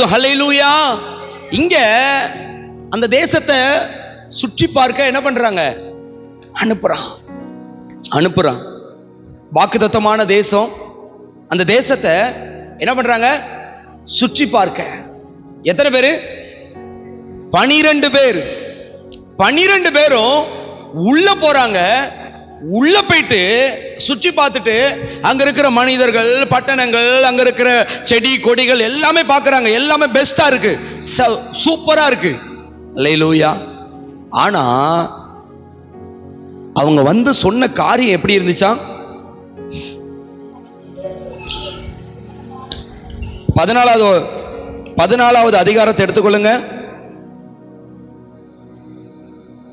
போதும் ஹalleluya. இங்க அந்த தேசத்தை சுற்றி பார்க்க என்ன பண்றாங்க? அனுப்புறான். அனுப்புறான். வாக்குதத்தமான தேசம். அந்த தேசத்தை என்ன பண்றாங்க? சுற்றி பார்க்க. எத்தனை பேரு? பனிரெண்டு பேர். பனிரெண்டு பேரும் உள்ள போறாங்க. உள்ள போயிட்டு சுற்றி பார்த்துட்டு அங்க இருக்கிற மனிதர்கள் பட்டணங்கள் அங்க இருக்கிற செடி கொடிகள் எல்லாமே பார்க்குறாங்க. எல்லாமே பெஸ்டா இருக்கு. ச- சூப்பரா இருக்கு. லேலூயா ஆனா அவங்க வந்து சொன்ன காரியம் எப்படி இருந்துச்சா? பதினாலாவது பதினாலாவது அதிகாரத்தை எடுத்துக்கொள்ளுங்க.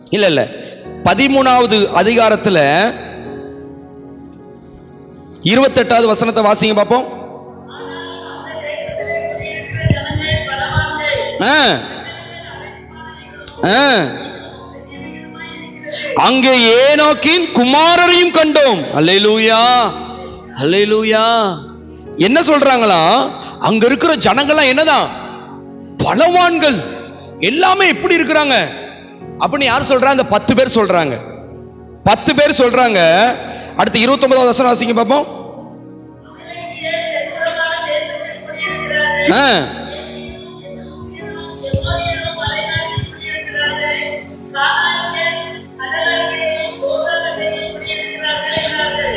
இல்ல இல்ல. பதிமூணாவது அதிகாரத்துல இருபத்தெட்டாவது வசனத்தை வாசிங்க பார்ப்போம் அங்கே ஏனோக்கின் குமாரரையும் கண்டோம். அல்லேலூயா. அல்லேலூயா. என்ன சொல்றாங்களா? அங்க இருக்கிற ஜனங்கள்லாம் என்னதான்? பலவான்கள். எல்லாமே எப்படி இருக்கிறாங்க? அப்படின்னு யார் சொல்றா? அந்த பத்து பேர் சொல்றாங்க. பத்து பேர் சொல்றாங்க. அடுத்து இருபத்தி ஒன்பதாவது வசனம் வாசிங்க பார்ப்போம்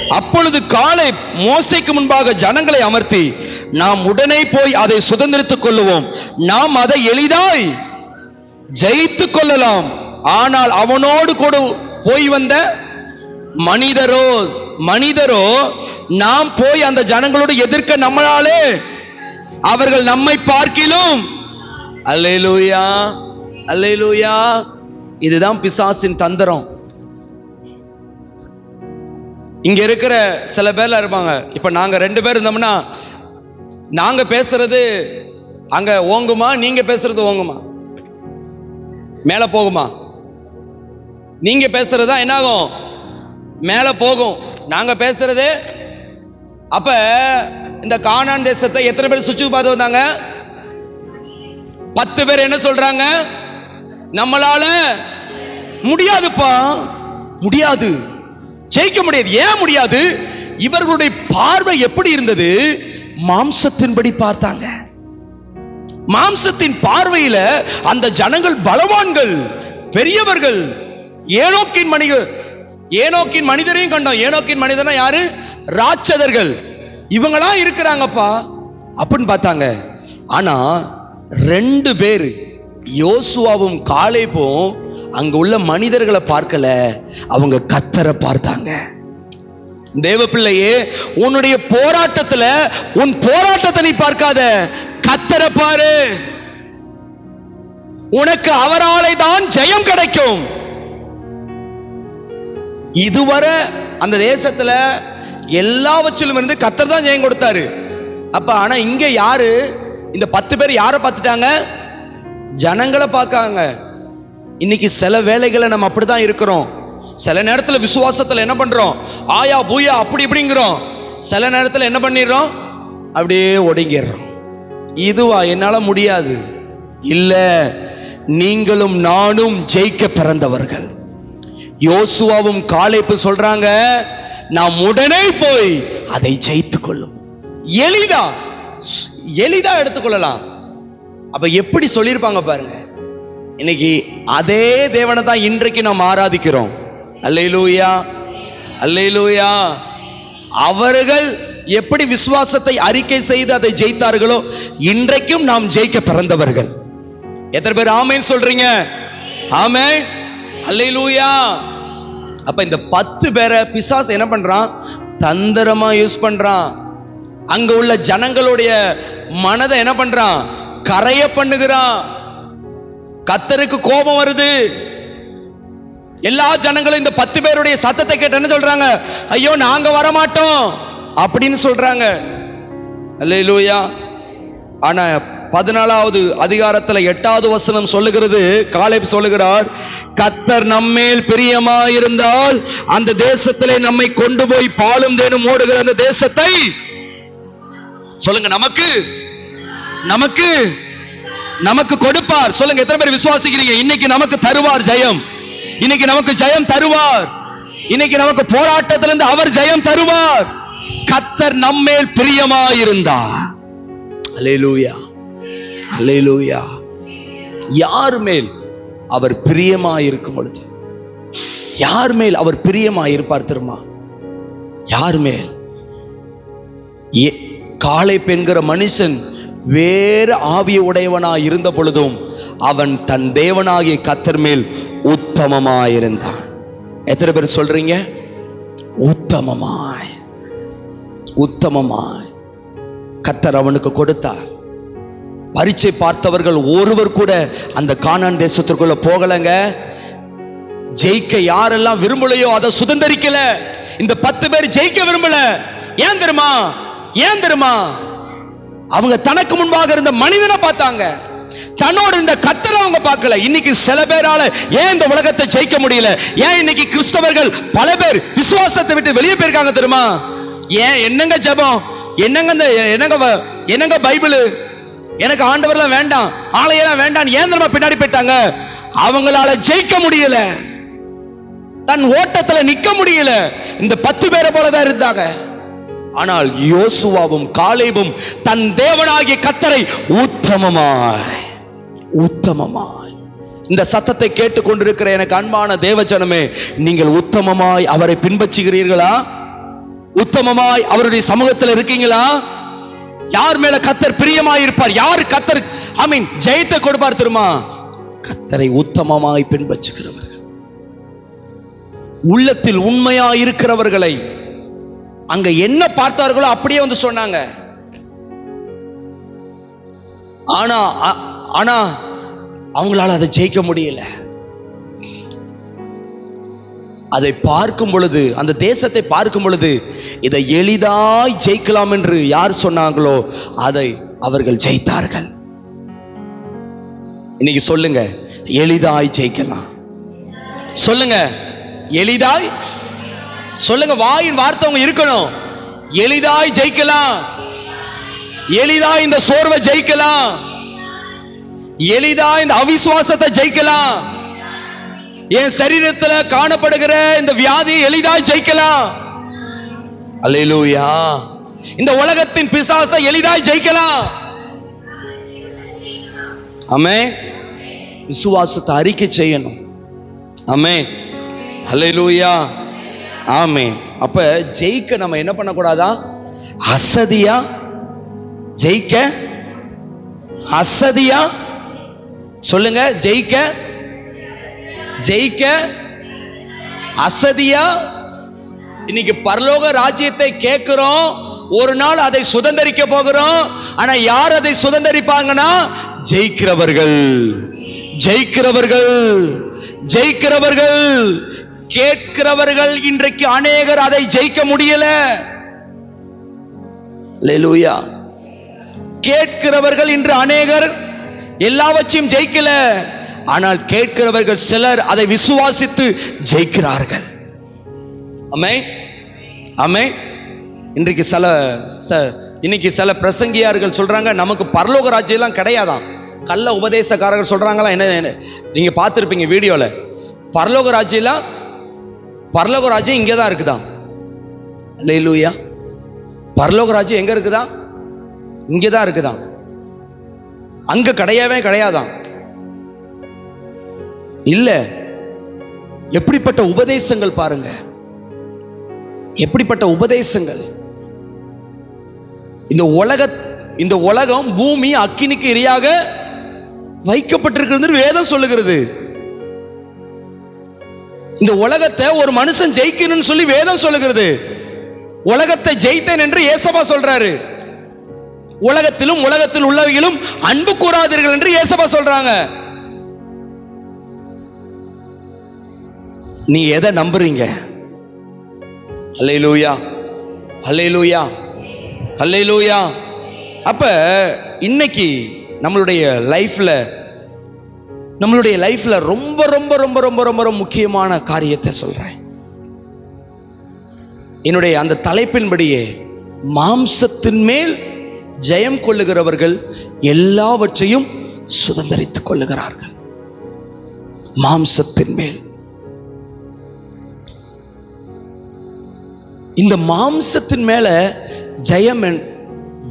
அப்பொழுது காலை மோசைக்கு முன்பாக ஜனங்களை அமர்த்தி நாம் உடனே போய் அதை சுதந்திரித்துக் கொள்ளுவோம். நாம் அதை எளிதாய் ஜெயித்துக் கொள்ளலாம். ஆனால் அவனோடு கூட போய் வந்த மனிதரோ மனிதரோ நாம் போய் அந்த ஜனங்களோடு எதிர்க்க நம்மளாலே அவர்கள் நம்மை பார்க்கிலும். அல்லேலூயா அல்லேலூயா. இதுதான் பிசாசின் தந்திரம். இங்க இருக்கிற சில பேர்ல இருப்பாங்க. இப்ப நாங்க ரெண்டு பேர் இருந்தோம்னா நாங்க பேசுறது அங்க ஓங்குமா நீங்க பேசுறது ஓங்குமா? மேல போகுமா? நீங்க பேசுறது தான் என்னாகும்? மேல போகும். நாங்க பேசுறது அப்ப இந்த கானான் தேசத்தை எத்தனை பேர் சுற்றி பார்த்து வந்தாங்க? பத்து பேர் என்ன சொல்றாங்க? நம்மளால முடியாதுப்பா. முடியாது. ஜெயிக்க முடியாது. ஏன் முடியாது? இவர்களுடைய பார்வை எப்படி இருந்தது? மாம்சத்தின்படி பார்த்தாங்க. மாம்சத்தின் பார்வையில அந்த ஜனங்கள் பலவான்கள் பெரியவர்கள் ஏனோக்கின் மனிதர் ஏனோக்கின் மனிதரையும் கண்டோம். ஏனோக்கின் மனிதனா யாரு? ராட்சதர்கள். இவங்களா இருக்கிறாங்கப்பா. அப்படின்னு பார்த்தாங்க. ஆனா ரெண்டு பேர் யோசுவாவும் காலேபும் அங்க உள்ள மனிதர்களை பார்க்கல. அவங்க கத்தரை பார்த்தாங்க. தேவ பிள்ளையே உன்னுடைய போராட்டத்துல உன் போராட்டத்தை நீ பார்க்காத. கத்தரை பாரு. உனக்கு அவராலே தான் ஜெயம் கிடைக்கும். இதுவரை அந்த தேசத்துல எல்லாவற்றிலும் இருந்து கத்தர் தான் ஜெயம் கொடுத்தாரு. அப்ப ஆனா இங்க யாரு? இந்த பத்து பேர் யாரை பார்த்துட்டாங்க? ஜனங்களை பார்க்காங்க. இன்னைக்கு சில வேலைகளை நம்ம அப்படிதான் இருக்கிறோம். சில நேரத்துல விசுவாசத்துல என்ன பண்றோம்? ஆயா பூயா அப்படி இப்படிங்கிறோம். சில நேரத்துல என்ன பண்ணிடுறோம்? அப்படியே ஒடுங்கிடுறோம். இதுவா? என்னால முடியாது. இல்ல நீங்களும் நானும் ஜெயிக்க பிறந்தவர்கள். யோசுவாவும் காலைப்பு சொல்றாங்க நாம் உடனே போய் அதை ஜெயித்து கொள்ளும் எளிதா எளிதா எடுத்துக்கொள்ளலாம். அப்ப எப்படி சொல்லியிருப்பாங்க பாருங்க. இன்னைக்கு அதே தேவனை தான் இன்றைக்கு நாம் ஆராதிக்கிறோம். அல்லையிலூயா அல்லையிலூயா அவர்கள் எப்படி விசுவாசத்தை அறிக்கை செய்து அதை ஜெயித்தார்களோ இன்றைக்கும் நாம் ஜெயிக்க பிறந்தவர்கள். எத்தனை பேர் ஆமைன்னு சொல்றீங்க? ஆமே அல்லையிலூயா அப்ப இந்த பத்து பேரை பிசாஸ் என்ன பண்றான்? தந்திரமா யூஸ் பண்றான். அங்க உள்ள ஜனங்களுடைய மனதை என்ன பண்றான்? கரைய பண்ணுகிறான். கத்தருக்கு கோபம் வருது. எல்லா ஜனங்களும் இந்த பத்து பேருடைய சத்தத்தை கேட்டு சொல்றாங்க? ஐயோ நாங்க வர மாட்டோம் அப்படின்னு சொல்றாங்க. அல்லேலூயா ஆனா பதினாலாவது அதிகாரத்துல எட்டாவது வசனம் சொல்லுகிறது காலேப் சொல்லுகிறார் கத்தர் நம்மேல் பிரியமாயிருந்தால் அந்த தேசத்திலே நம்மை கொண்டு போய் பாலும் தேனும் ஓடுகிற அந்த தேசத்தை சொல்லுங்க நமக்கு நமக்கு நமக்கு கொடுப்பார். சொல்லுங்க எத்தனை பேர் விசுவாசிக்கிறீங்க? இன்னைக்கு நமக்கு தருவார் ஜெயம். இன்னைக்கு நமக்கு ஜெயம் தருவார். இன்னைக்கு நமக்கு போராட்டத்திலிருந்து அவர் ஜெயம் தருவார். கத்தர் நம்மேல் பிரியமாயிருந்தார். அலேலூயா அலையிலூயா யார் மேல் அவர் பிரியமாயிருக்கும் பொழுது யார் மேல் அவர் பிரியமாயிருப்பார் தெரியுமா? யார் மேல் காளை பெண்கிற மனுஷன் வேறு ஆவிய உடையவனாய் இருந்த பொழுதும் அவன் தன் தேவனாகிய கத்தர் மேல் உத்தமமாயிருந்தான். எத்தனை பேர் சொல்றீங்க? உத்தமமாய். உத்தமமாய். கத்தர் அவனுக்கு கொடுத்தார். பரீட்சை பார்த்தவர்கள் ஒருவர் கூட அந்த கானான் தேசத்திற்குள்ள போகலங்க. ஜெயிக்க யாரெல்லாம் விரும்பலையோ அதை சுதந்தரிக்கல. இந்த பத்து பேர் ஜெயிக்க விரும்பல. ஏன் தெரியுமா? ஏன் தெரியுமா? அவங்க தனக்கு முன்பாக இருந்த மனிதனை பார்த்தாங்க. தன்னோடு இந்த கத்தரை அவங்க பார்க்கல. இன்னைக்கு சில பேரால ஏன் இந்த உலகத்தை ஜெயிக்க முடியல? ஏன் இன்னைக்கு கிறிஸ்தவர்கள் பல பேர் விசுவாசத்தை விட்டு வெளியே போயிருக்காங்க தெரியுமா? ஏன் என்னங்க ஜெபம்? என்னங்க இந்த என்னங்க வ- என்னங்க பைபிள்? எனக்கு ஆண்டவர்லாம் வேண்டாம் ஆலையெல்லாம் வேண்டாம் ஏன் நம்ம பின்னாடி போயிட்டாங்க? அவங்களால ஜெயிக்க முடியல. தன் ஓட்டத்துல நிக்க முடியல. இந்த பத்து பேரை போலதான் இருந்தாங்க. ஆனால் யோசுவாவும் காலேபும் தன் தேவனாகிய கத்தரை உத்தமமாய் உத்தமமாய். இந்த சத்தத்தை கேட்டுக்கொண்டிருக்கிற எனக்கு அன்பான தேவஜனமே நீங்கள் உத்தமமாய் அவரை பின்பற்றுகிறீர்களா? உத்தமமாய் அவருடைய சமூகத்தில் இருக்கீங்களா? யார் மேல கத்தர் பிரியமா இருப்பார் யார் கத்தர் ஐ மீன் ஜெயத்தை கொடுப்பார் தெரியுமா? கத்தரை உத்தமமாய் பின்பற்றுகிறவர். உள்ளத்தில் உண்மையா இருக்கிறவர்களை அங்க என்ன பார்த்தார்களோ அப்படியே வந்து சொன்னாங்க. ஆனா ஆனா அவங்களால அதை ஜெயிக்க முடியல. அதை பார்க்கும் பொழுது அந்த தேசத்தை பார்க்கும் பொழுது இதை எளிதாய் ஜெயிக்கலாம் என்று யார் சொன்னாங்களோ அதை அவர்கள் ஜெயித்தார்கள். இன்னைக்கு சொல்லுங்க எளிதாய் ஜெயிக்கலாம். சொல்லுங்க எளிதாய் சொல்லுங்க வாயின் வார்த்தை இருக்கணும். எளிதாய் ஜெயிக்கலாம். எளிதாய் இந்த சோர்வை ஜெயிக்கலாம். எளிதாய் இந்த அவிசுவாசத்தை ஜெயிக்கலாம். என் சரீரத்துல காணப்படுகிற இந்த வியாதியை எளிதாய் ஜெயிக்கலாம். அலையிலூயா இந்த உலகத்தின் பிசாசை எளிதாய் ஜெயிக்கலாம். அமே விசுவாசத்தை அறிக்கை செய்யணும். அமே அலையிலூயா ஆமே அப்ப ஜெயிக்க நம்ம என்ன பண்ணக்கூடாதா? அசதியா ஜெயிக்க? அசதியா? சொல்லுங்க ஜெயிக்க? ஜெயிக்க? அசதியா? இன்னைக்கு பரலோக ராஜ்யத்தை கேட்கிறோம். ஒரு நாள் அதை சுதந்தரிக்க போகிறோம். ஆனா யார் அதை சுதந்தரிப்பாங்கன்னா? ஜெயிக்கிறவர்கள். ஜெயிக்கிறவர்கள். ஜெயிக்கிறவர்கள். கேட்கிறவர்கள் இன்றைக்கு அநேகர் அதை ஜெயிக்க முடியல. லெலூயா கேட்கிறவர்கள் இன்று அநேகர் எல்லாவற்றையும் ஜெயிக்கல. ஆனால் கேட்கிறவர்கள் சிலர் அதை விசுவாசித்து ஜெயிக்கிறார்கள். அமே அமே இன்றைக்கு சில ச- இன்னைக்கு சில பிரசங்கியார்கள் சொல்றாங்க நமக்கு பரலோக ராஜ்யம்லாம் கிடையாதான் கள்ள உபதேசக்காரர்கள் சொல்றாங்களா என்ன நீங்கள் நீங்க பார்த்துருப்பீங்க வீடியோவில் பரலோக ராஜ்யம்லாம் பரலோக ராஜ்யம் இங்கே தான் இருக்குதாம். லூயா பரலோக ராஜ்யம் எங்க இருக்குதா இங்கே தான் இருக்குதான் அங்க கிடையவே கிடையாதான் இல்லை. எப்படிப்பட்ட உபதேசங்கள் பாருங்கள் எப்படிப்பட்ட உபதேசங்கள்? இந்த உலக இந்த உலகம் பூமி அக்கினிக்கு இரையாக வைக்கப்பட்டிருக்கிறது வேதம் சொல்லுகிறது. இந்த உலகத்தை ஒரு மனுஷன் ஜெயிக்கணும்னு சொல்லி வேதம் சொல்லுகிறது. உலகத்தை ஜெயித்தேன் என்று ஏசபா சொல்றாரு. உலகத்திலும் உலகத்தில் உள்ளவைகளும் அன்பு கூறாதீர்கள் என்று ஏசபா சொல்றாங்க. நீ எதை நம்புறீங்க? அல்லேலூயா அல்லேலூயா அல்லேலூயா அப்ப இன்னைக்கு நம்மளுடைய லைஃப்ல நம்மளுடைய லைஃப்ல ரொம்ப ரொம்ப ரொம்ப ரொம்ப ரொம்ப ரொம்ப முக்கியமான காரியத்தை சொல்றேன். என்னுடைய அந்த தலைப்பின்படியே மாம்சத்தின் மேல் ஜெயம் கொள்ளுகிறவர்கள் எல்லாவற்றையும் சுதந்திரித்துக் கொள்ளுகிறார்கள். மாம்சத்தின் மேல். இந்த மாம்சத்தின் மேல ஜெயம்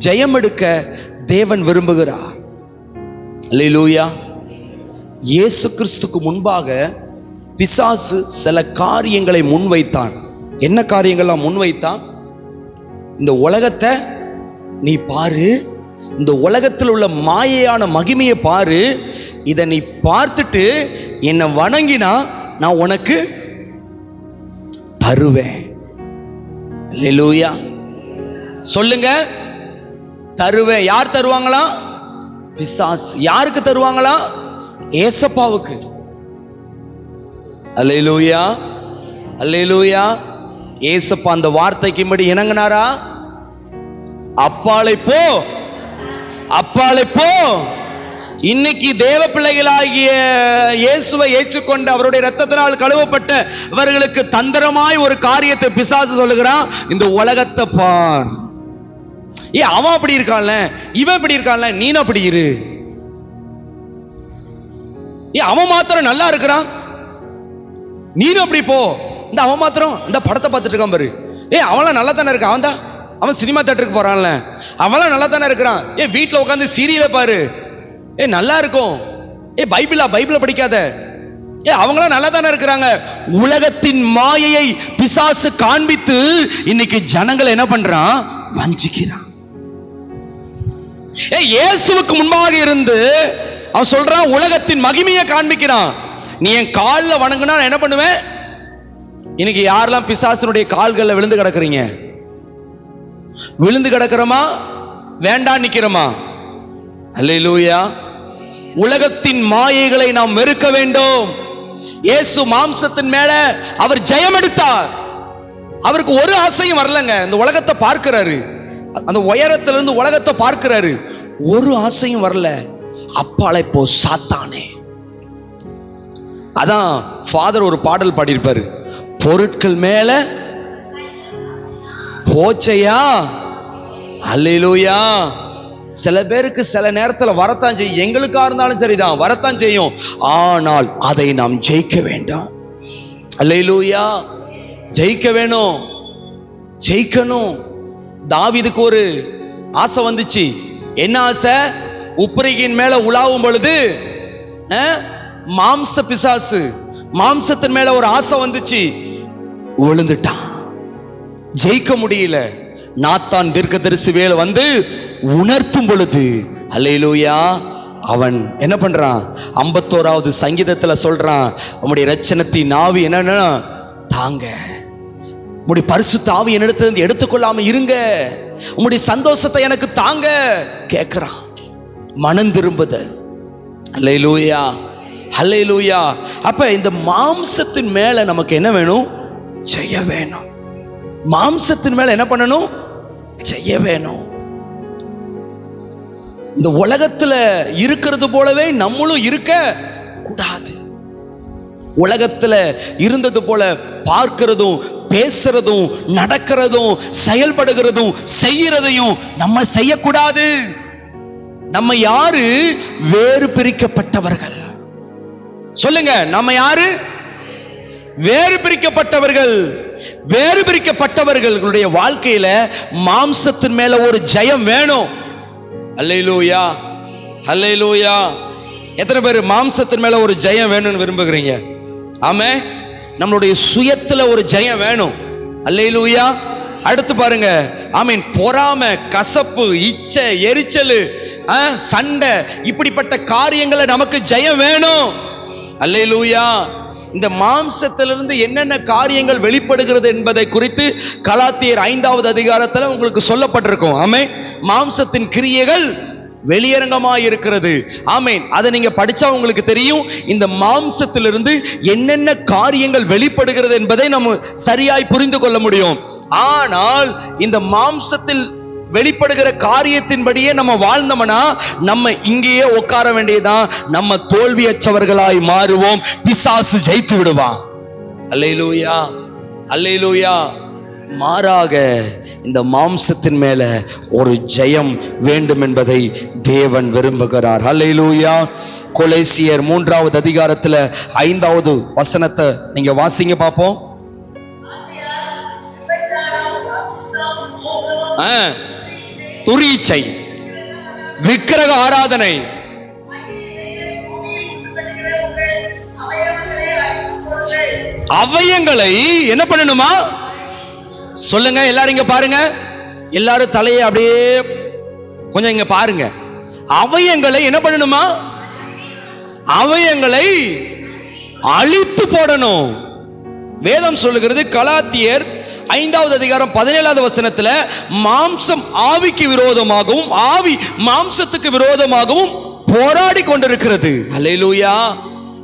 ஜெயம் எடுக்க தேவன் விரும்புகிறார். லூயா இயேசு கிறிஸ்துக்கு முன்பாக பிசாசு சில காரியங்களை முன்வைத்தான். என்ன காரியங்கள்லாம் முன்வைத்தான்? இந்த உலகத்தை நீ பாரு. இந்த உலகத்தில் உள்ள மாயையான மகிமையை பாரு. இதை நீ பார்த்துட்டு என்னை வணங்கினா நான் உனக்கு தருவேன். லெலூயா சொல்லுங்க. தருவேன் யார் தருவாங்களா? பிசாஸ். யாருக்கு தருவாங்களா? ஏசப்பாவுக்கு. அல்லேலூயா அல்லேலூயா ஏசப்பா அந்த வார்த்தைக்கு படி இணங்கினாரா? அப்பாலை போ. அப்பாலை போ. இன்னைக்கு தேவ பிள்ளைகளாகிய இயேசுவை ஏற்றுக்கொண்டு அவருடைய ரத்தத்தினால் கழுவப்பட்ட இவர்களுக்கு தந்திரமாய் ஒரு காரியத்தை பிசாசு சொல்லுகிறான் இந்த உலகத்தை பார். ஏ அவன் அப்படி இருக்கான்ல? இவன் இப்படி இருக்கான்ல? நீ அப்படி இரு. ஏ அவன் மாத்திரம் நல்லா இருக்கிறான்? நீனும் அப்படி போ. இந்த அவன் மாத்திரம் இந்த படத்தை பார்த்துட்டு இருக்கான் பாரு. ஏ அவன்லாம் நல்லா தானே இருக்கான்? அவன் தான் அவன் சினிமா தேட்டருக்கு போறான்ல. அவன்லாம் நல்லா தானே இருக்கிறான். ஏ வீட்டில் உட்காந்து சீரியலை பாரு. ஏ நல்லா இருக்கும். ஏ பைபிளா? பைபிளை படிக்காத. ஏ அவங்களாம் நல்லா தானே இருக்கிறாங்க. உலகத்தின் மாயையை பிசாசு காண்பித்து இன்னைக்கு ஜனங்களை என்ன பண்றான்? வஞ்சிக்கிறான். ஏ இயேசுவுக்கு முன்பாக இருந்து அவன் சொல்றான் உலகத்தின் மகிமையை காண்பிக்கிறான். நீ என் காலில் வணங்குனா நான் என்ன பண்ணுவேன்? இன்னைக்கு யாரெல்லாம் பிசாசனுடைய கால்களில் விழுந்து கிடக்குறீங்க? விழுந்து கிடக்கிறோமா? வேண்டாம் நிக்கிறோமா? அல்லேலூயா. உலகத்தின் மாயைகளை நாம் வெறுக்க வேண்டும். இயேசு மாம்சத்தின் மேல அவர் ஜெயம் எடுத்தார். அவருக்கு ஒரு ஆசையும் வரலங்க. இந்த உலகத்தை பார்க்கிறாரு. அந்த உயரத்துல இருந்து உலகத்தை பார்க்கிறாரு. ஒரு ஆசையும் வரல. அப்பாலை போ சாத்தானே. அதான் ஃபாதர் ஒரு பாடல் பாடியிருப்பாரு. பொருட்கள் மேல போச்சையா? அல்லேலூயா சில பேருக்கு சில நேரத்துல வரத்தான் செய்யும். எங்களுக்கா இருந்தாலும் சரிதான். வரத்தான் செய்யும். ஆனால் அதை நாம் ஜெயிக்க வேண்டாம். அல்லையிலூயா ஜெயிக்க வேணும். ஜெயிக்கணும். தாவிதுக்கு ஒரு ஆசை வந்துச்சு. என்ன ஆசை? உப்பரிகின் மேல உலாவும் பொழுது அஹ், மாம்ச பிசாசு. மாம்சத்தின் மேல ஒரு ஆசை வந்துச்சு. விழுந்துட்டான். ஜெயிக்க முடியல. நாத்தான் தீர்க்கதரிசி வேலை வந்து உணர்த்தும் பொழுது அல்லையிலூயா அவன் என்ன பண்றான்? ஐம்பத்தோராவது சங்கீதத்துல சொல்றான் உம்முடைய ரச்சனத்தின் ஆவி என்னன்னா தாங்க. உம்முடைய பரிசு தாவி என்னிடத்திலிருந்து எடுத்துக்கொள்ளாம இருங்க. உம்முடைய சந்தோஷத்தை எனக்கு தாங்க கேட்கிறான் மனம் திரும்புதல். அல்லேலூயா அல்லையிலூயா அப்ப இந்த மாம்சத்தின் மேல நமக்கு என்ன வேணும்? செய்ய வேணும். மாம்சத்தின் மேல என்ன பண்ணணும்? செய்ய வேணும். இந்த உலகத்துல இருக்கிறது போலவே நம்மளும் இருக்க கூடாது. உலகத்துல இருந்தது போல பார்க்கிறதும் பேசுறதும் நடக்கிறதும் செயல்படுகிறதும் செய்யறதையும் நம்ம செய்யக்கூடாது. நம்ம யாரு? வேறு பிரிக்கப்பட்டவர்கள். சொல்லுங்க நம்ம யாரு? வேறு பிரிக்கப்பட்டவர்கள். வேறு பிரிக்கப்பட்டவர்களுடைய வாழ்க்கையில மாம்சத்தின் மேல ஒரு ஜெயம் வேணும். அல்லையிலூயா அல்லையிலூயா எத்தனை பேர் மாம்சத்தின் மேல ஒரு ஜெயம் வேணும்னு விரும்புகிறீங்க? ஆமே நம்மளுடைய சுயத்துல ஒரு ஜெயம் வேணும். அல்லையிலூயா அடுத்து பாருங்க. ஆமீன். பொறாமை கசப்பு இச்சை எரிச்சல் சண்டை இப்படிப்பட்ட காரியங்களை நமக்கு ஜெயம் வேணும். அல்லையிலூயா இந்த மாம்சத்திலிருந்து என்னென்ன காரியங்கள் வெளிப்படுகிறது என்பதை குறித்து கலாத்தியர் ஐந்தாவது அதிகாரத்தில் உங்களுக்கு சொல்லப்பட்டிருக்கும். ஆமே மாம்சத்தின் கிரியைகள் வெளியரங்கமாக இருக்கிறது. ஆமேன். அதை நீங்கள் படித்தா உங்களுக்கு தெரியும். இந்த மாம்சத்திலிருந்து என்னென்ன காரியங்கள் வெளிப்படுகிறது என்பதை நம்ம சரியாய் புரிந்து கொள்ள முடியும். ஆனால் இந்த மாம்சத்தில் வெளிப்படுகிற காரியத்தின்படியே நம்ம வாழ்ந்தோம்னா நம்ம இங்கேயே உட்கார வேண்டியதான் நம்ம தோல்வியற்றவர்களாய் மாறுவோம். பிசாசு ஜெயித்து விடுவான். அல்லையிலூயா அல்லையிலூயா மாறாக இந்த மாம்சத்தின் மேல ஒரு ஜெயம் வேண்டும் என்பதை தேவன் விரும்புகிறார். அல்லையிலூயா கொலேசியர் மூன்றாவது அதிகாரத்துல ஐந்தாவது வசனத்தை நீங்க வாசிங்க பார்ப்போம். ஆ, துரீச்சை விக்கிரக ஆராதனை. அவயங்களை என்ன பண்ணணுமா? சொல்லுங்க எல்லாரும் இங்க பாருங்க. எல்லாரும் தலையை அப்படியே கொஞ்சம் இங்க பாருங்க. அவயங்களை என்ன பண்ணணுமா? அவயங்களை அழித்து போடணும். வேதம் சொல்லுகிறது கலாத்தியர் ஐந்தாவது அதிகாரம் பதினேழாவது வசனத்துல மாம்சம் ஆவிக்கு விரோதமாகவும் ஆவி மாம்சத்துக்கு விரோதமாகவும் போராடி கொண்டிருக்கிறது. அல்லேலூயா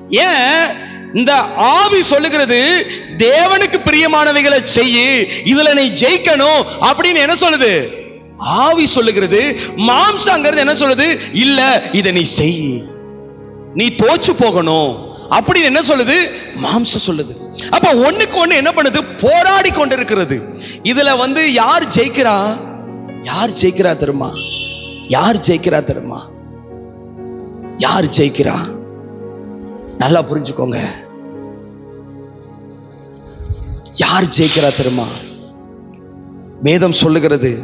ஏன்? இந்த ஆவி சொல்லுகிறது தேவனுக்கு பிரியமானவைகளை செய்யு இதுல நீ ஜெயிக்கணும் அப்படின்னு என்ன சொல்லுது? ஆவி சொல்லுகிறது மாம்சங்கிறது என்ன சொல்லுது? இல்ல இதை நீ செய் நீ தோச்சு போகணும். அப்படின்னு என்ன சொல்லுது? மாம்சம் சொல்லுது. அப்ப ஒண்ணுக்கு ஒண்ணு என்ன பண்ணுது? போராடி கொண்டிருக்கிறது. இதுல வந்து யார் ஜெயிக்கிறா? யார் ஜெயிக்கிறா தெரியுமா? யார் ஜெயிக்கிறா தெரியுமா? யார் ஜெயிக்கிறா? நல்லா புரிஞ்சுக்கோங்க. யார் ஜெயிக்கிறா தெரியுமா? வேதம் சொல்லுகிறது.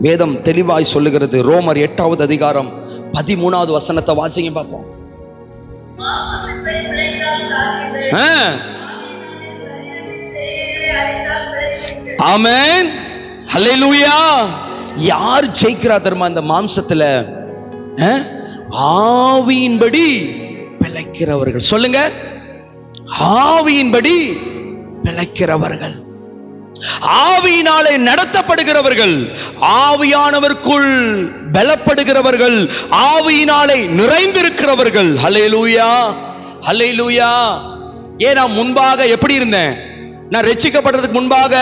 வேதம் தெளிவாய் சொல்லுகிறது. ரோமர் எட்டாவது அதிகாரம் பதிமூணாவது வசனத்தை வாசிங்க பார்ப்போம். ஆமென். ஹalleluya. யார் ஜெயிக்கிறா தெரியுமா இந்த மாம்சத்துல? ஆவியின்படி பிழைக்கிறவர்கள். சொல்லுங்க. ஆவியின்படி பிழைக்கிறவர்கள். ஆவியினாலே நடத்தப்படுகிறவர்கள் ஆவியானவருக்குள் பலப்படுகிறவர்கள் ஆவியினாலே நிறைந்திருக்கிறவர்கள். ஹலே லூயா ஹலே லூயா ஏன் நான் முன்பாக எப்படி இருந்தேன்? நான் ரட்சிக்கப்படுறதுக்கு முன்பாக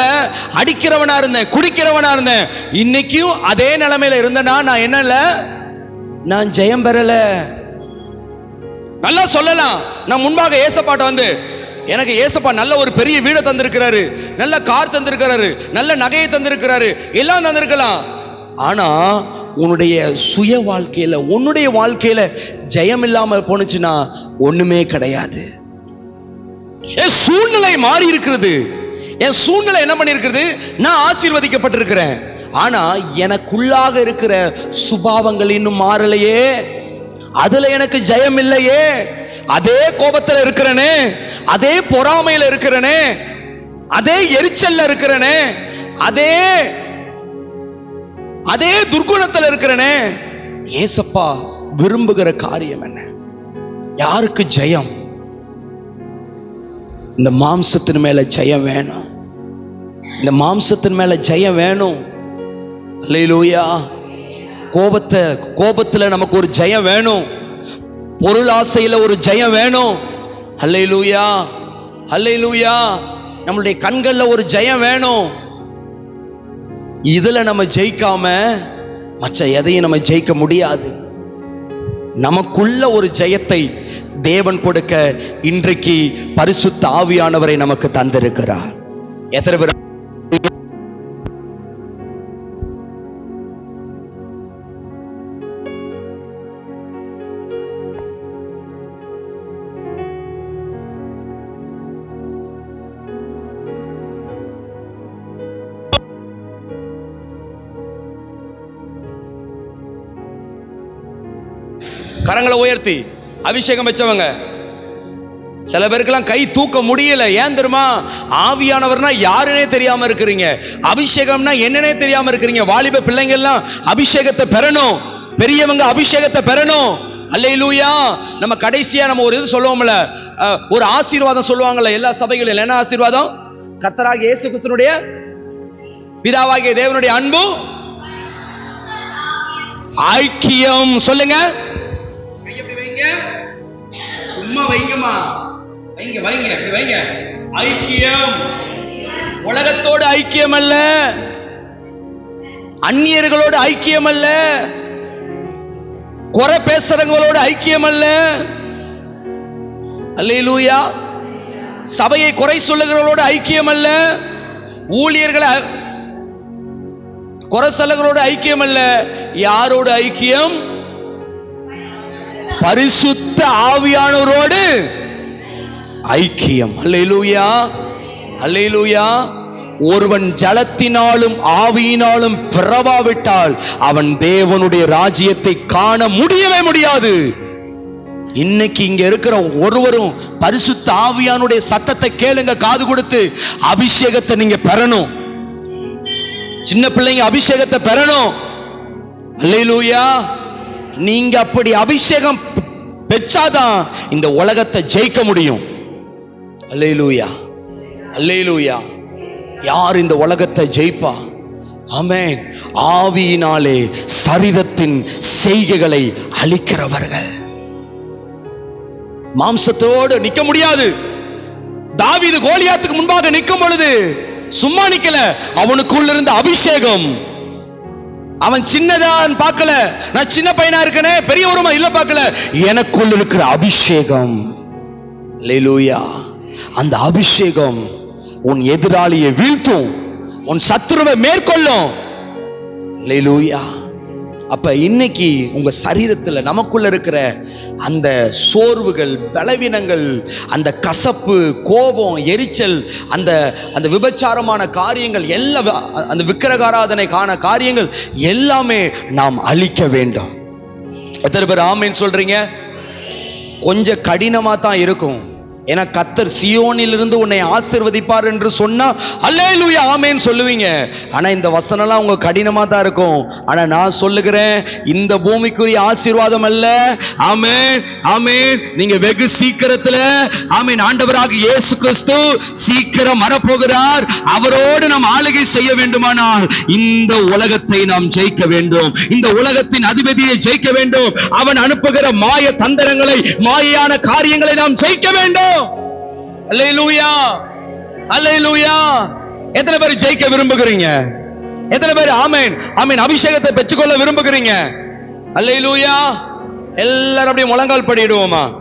அடிக்கிறவனா இருந்தேன் குடிக்கிறவனா இருந்தேன். இன்னைக்கும் அதே நிலைமையில இருந்தேனா? நான் என்னல நான் ஜெயம் பெறல. நல்லா சொல்லலாம். நான் முன்பாக ஏசப்பாட்ட வந்து எனக்கு ஏசப்பா நல்ல ஒரு பெரிய வீடை தந்திருக்கிறாரு. நல்ல கார் தந்திருக்கிறாரு. நல்ல நகையை தந்திருக்கிறாரு. எல்லாம் தந்திருக்கலாம். ஆனா உன்னுடைய சுய வாழ்க்கையில உன்னுடைய வாழ்க்கையில ஜெயம் இல்லாம போனுச்சுன்னா ஒண்ணுமே கிடையாது. என் சூழ்நிலை மாறி இருக்கிறது. என் சூழ்நிலை என்ன பண்ணிருக்கிறது நான் ஆசீர்வதிக்கப்பட்டிருக்கிறேன். ஆனா எனக்குள்ளாக இருக்கிற சுபாவங்கள் இன்னும் மாறலையே. அதுல எனக்கு ஜெயம் இல்லையே. அதே கோபத்துல இருக்கிறனே. அதே பொறாமையில இருக்கிறனே அதே எரிச்சல்ல இருக்கிறனே அதே அதே துர்க்குணத்துல இருக்கிறனே ஏசப்பா விரும்புகிற காரியம் என்ன? யாருக்கு ஜெயம்? இந்த மாம்சத்தின் மேல ஜெயம் வேணும். இந்த மாம்சத்தின் மேல ஜெயம் வேணும். அல்லேலூயா. கோபத்தை கோபத்துல நமக்கு ஒரு ஜெயம் வேணும். பொருள் ஆசையில ஒரு ஜெயம் வேணும். அல்லேலூயா அல்லேலூயா நம்மளுடைய கண்களில் ஒரு ஜெயம் வேணும். இதுல நம்ம ஜெயிக்காம மற்ற எதையும் நம்ம ஜெயிக்க முடியாது. நமக்குள்ள ஒரு ஜெயத்தை தேவன் கொடுக்க இன்றைக்கு பரிசுத்த ஆவியானவரை நமக்கு தந்திருக்கிறார். எத்தனை பேர் உயர்த்தி அபிஷேகம் வச்சவங்க. சில பேருக்கெல்லாம் கை தூக்க முடியல. ஏன் தெரியுமா? ஆவியானவர்னா யாருன்னே தெரியாம இருக்கிறீங்க. அபிஷேகம்னா என்னன்னே தெரியாம இருக்கிறீங்க. வாலிப பிள்ளைங்க எல்லாம் அபிஷேகத்தை பெறணும். பெரியவங்க அபிஷேகத்தை பெறணும். அல்லையிலூயா நம்ம கடைசியா நம்ம ஒரு இது சொல்லுவோம்ல. ஒரு ஆசீர்வாதம் சொல்லுவாங்கல்ல எல்லா சபைகளிலும். என்ன ஆசீர்வாதம்? கத்தராக இயேசு கிருஷ்ணனுடைய பிதாவாகிய தேவனுடைய அன்பு. ஐக்கியம். சொல்லுங்க. வைங்க. சும்மா வைங்கம்மா. வைங்க வைங்க இப்படி வைங்க. ஐக்கியம். உலகத்தோடு ஐக்கியம் அல்ல அந்நியர்களோடு ஐக்கியம் அல்ல குறை பேசுறவங்களோடு ஐக்கியம் அல்ல அல்லேலூயா. சபையை குறை சொல்லுகிறவர்களோடு ஐக்கியம் அல்ல ஊழியர்களை குறை சொல்லகளோட ஐக்கியம் அல்ல யாரோட ஐக்கியம்? பரிசுத்த ஆவியானவரோடு ஐக்கியம். அல்லேலூயா. அல்லேலூயா. ஒருவன் ஜலத்தினாலும் ஆவியினாலும் பிறவாவிட்டால் அவன் தேவனுடைய ராஜ்யத்தை காண முடியவே முடியாது. இன்னைக்கு இங்க இருக்கிற ஒருவரும் பரிசுத்த ஆவியானுடைய சத்தத்தை கேளுங்க காது கொடுத்து அபிஷேகத்தை நீங்க பெறணும். சின்ன பிள்ளைங்க அபிஷேகத்தை பெறணும். அல்லேலூயா. நீங்க அப்படி அபிஷேகம் பெற்றாதான் இந்த உலகத்தை ஜெயிக்க முடியும். அல்லேலூயா. அல்லேலூயா. யார் இந்த உலகத்தை ஜெயிப்பா? ஆமென். ஆவியினாலே சரீரத்தின் செய்கைகளை அழிக்கிறவர்கள். மாம்சத்தோடு நிக்க முடியாது. தாவிது கோலியாத்துக்கு முன்பாக நிற்கும் பொழுது சும்மா நிக்கல. அவனுக்குள்ள இருந்த அபிஷேகம் அவன் சின்னதான் பார்க்கல. நான் சின்ன பையனா இருக்கனே பெரிய உருமா இல்ல பார்க்கல. எனக்குள்ள இருக்கிற அபிஷேகம். லேலூயா அந்த அபிஷேகம் உன் எதிராளியை வீழ்த்தும் உன் சத்துருவை மேற்கொள்ளும். லெலூயா அப்போ இன்னைக்கு உங்கள் சரீரத்தில் நமக்குள்ள இருக்கிற அந்த சோர்வுகள் பலவீனங்கள் அந்த கசப்பு கோபம் எரிச்சல் அந்த அந்த விபச்சாரமான காரியங்கள் எல்லா அந்த விக்கிரகாராதனை காண காரியங்கள் எல்லாமே நாம் அழிக்க வேண்டும். எத்தனை பேர் ஆமைன்னு சொல்றீங்க? கொஞ்சம் கடினமாக தான் இருக்கும். ஏன்னா கத்தர் சியோனிலிருந்து உன்னை ஆசிர்வதிப்பார் என்று சொன்னா அல்லேலூயா ஆமேன்னு சொல்லுவீங்க. ஆனா இந்த வசனம்லாம் உங்கள் கடினமாக தான் இருக்கும். ஆனா நான் சொல்லுகிறேன் இந்த பூமிக்குரிய ஆசீர்வாதம் அல்ல. ஆமென் ஆமேன். நீங்க வெகு சீக்கிரத்துல ஆமேன் ஆண்டவராக இயேசு கிறிஸ்து சீக்கிரம் வரப்போகிறார். அவரோடு நாம் ஆளுகை செய்ய வேண்டுமானால் இந்த உலகத்தை நாம் ஜெயிக்க வேண்டும். இந்த உலகத்தின் அதிபதியை ஜெயிக்க வேண்டும். அவன் அனுப்புகிற மாய தந்திரங்களை மாயான காரியங்களை நாம் ஜெயிக்க வேண்டும். அல்லேலூயா எத்தனை பேர் ஜெயிக்க விரும்புகிறீங்க? எத்தனை பேர் ஆமேன்? ஆமீன். அபிஷேகத்தை பெற்றுக்கொள்ள விரும்புகிறீங்க? அல்லேலூயா எல்லாரும் அப்படியே முழங்கால் படிடுவோமா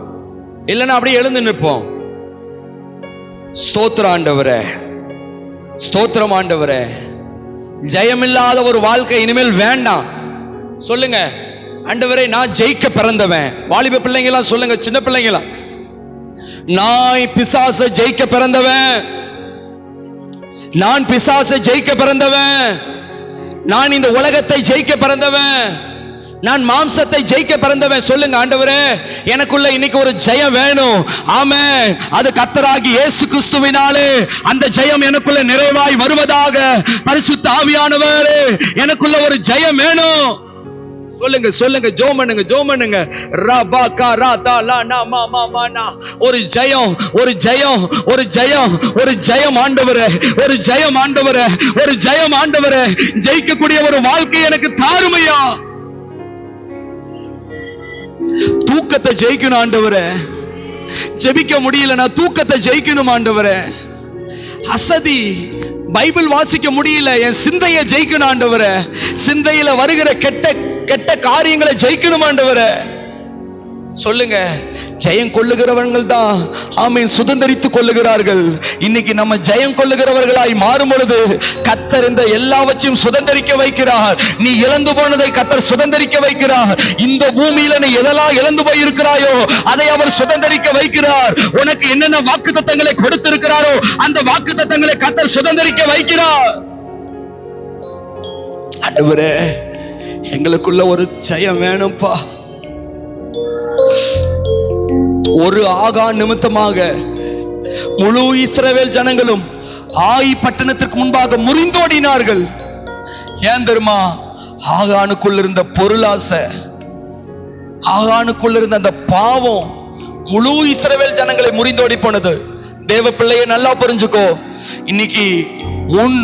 இல்லைன்னா அப்படியே எழுந்து நிற்போம். ஸ்தோத்திர ஆண்டவரே. ஸ்தோத்திரம் ஆண்டவரே. ஜெயமில்லாத ஒரு வாழ்க்கை இனிமேல் வேண்டாம். சொல்லுங்க. ஆண்டவரே நான் ஜெயிக்க பிறந்தவன். வாலிப பிள்ளைங்களாம் சொல்லுங்க சின்ன பிள்ளைங்களாம். நான் பிசாசை ஜெயிக்க பிறந்தவன். நான் பிசாச ஜெயிக்க பிறந்தவன். நான் இந்த உலகத்தை ஜெயிக்க பிறந்தவன். நான் மாம்சத்தை ஜெயிக்க பிறந்தவன். சொல்லுங்க ஆண்டவரே எனக்குள்ள இன்னைக்கு ஒரு ஜெயம் வேணும். ஆமே அது கத்தராகி இயேசு கிறிஸ்துவினாலே அந்த ஜெயம் எனக்குள்ள நிறைவாய் வருவதாக பரிசுத்த ஆவியானவர் எனக்குள்ள ஒரு ஜெயம் வேணும். சொல்லுங்க சொல்லுங்க ஜோம் பண்ணுங்க ஜோம் பண்ணுங்க. ரா பா கா ரா தா லா நா மா மா மா நா. ஒரு ஜெயம் ஒரு ஜெயம் ஒரு ஜெயம் ஒரு ஜெயம் ஆண்டவரே ஒரு ஜெயம் ஆண்டவரே ஒரு ஜெயம் ஆண்டவரே. ஜெயிக்கக்கூடிய ஒரு வாழ்க்கை எனக்கு தாருமையா? தூக்கத்தை ஜெயிக்கணும் ஆண்டவரே. ஜெபிக்க முடியலனா தூக்கத்தை ஜெயிக்கணும் ஆண்டவரே. அசதி பைபிள் வாசிக்க முடியல என் சிந்தையை ஜெயிக்கணும் ஆண்டவரே. சிந்தையில வருகிற கெட்ட கெட்ட காரியங்களை ஜெயிக்கணும் ஆண்டவரே. சொல்லுங்க ஜெயம் கொள்ளுகிறவர்கள் தான் ஆமீன் சுதந்திரித்துக் கொள்ளுகிறார்கள். இன்னைக்கு நம்ம ஜெயம் கொள்ளுகிறவர்களாய் மாறும் பொழுது கத்தர் இந்த எல்லாவற்றையும் சுதந்திரிக்க வைக்கிறார். நீ இழந்து போனதை கத்தர் சுதந்திரிக்க வைக்கிறார். இந்த பூமியில நீ எதெல்லாம் இழந்து போய் இருக்கிறாயோ அதை அவர் சுதந்திரிக்க வைக்கிறார். உனக்கு என்னென்ன வாக்கு தத்தங்களை கொடுத்திருக்கிறாரோ அந்த வாக்கு தத்தங்களை கத்தர் சுதந்திரிக்க வைக்கிறார். ஆண்டவரே எங்களுக்குள்ள ஒரு ஜெயம் வேணும்ப்பா ஒரு ஆகா நிமித்தமாக முழு இஸ்ரவேல் ஜனங்களும் ஆயி பட்டணத்திற்கு முன்பாக முறிந்தோடினார்கள். ஏன் தெரியுமா? ஆகானுக்குள்ள இருந்த பொருளாசை ஆகானுக்குள்ள இருந்த அந்த பாவம் முழு இஸ்ரவேல் ஜனங்களை முறிந்தோடி போனது. தேவ பிள்ளைய நல்லா புரிஞ்சுக்கோ இன்னைக்கு உன்